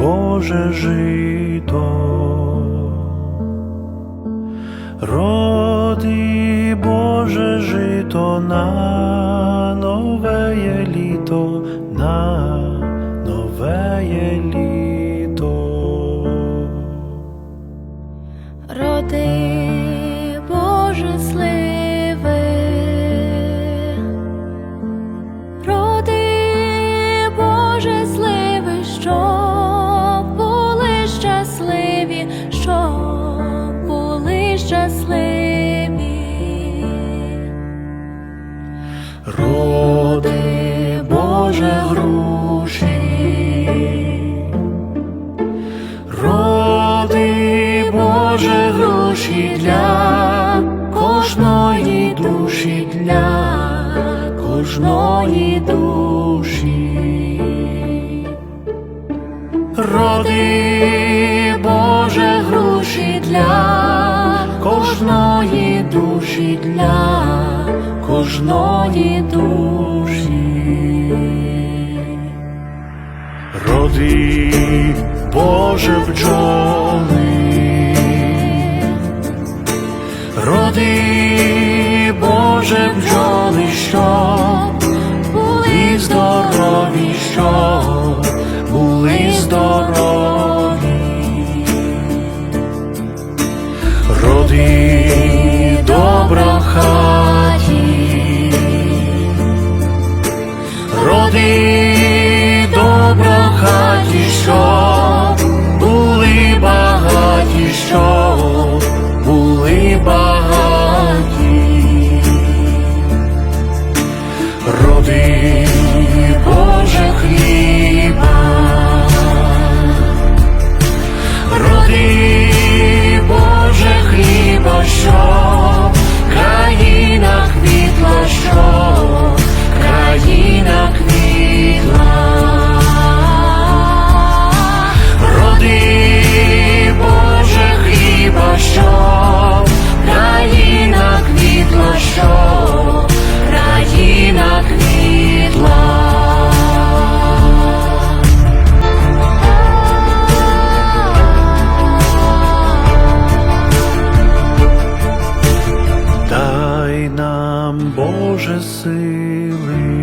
Боже жито, роди Боже жито на нове літо, на нове літо. Роди щасливі. Роди Боже груші, роди Боже груші для кожної душі, для кожної душі. Роди гроші для кожної душі. Роди, Боже бджоли, роди, Боже бджоли, що були здорові, що були здорові. Роди, добро хаті. Роди нам Боже сили.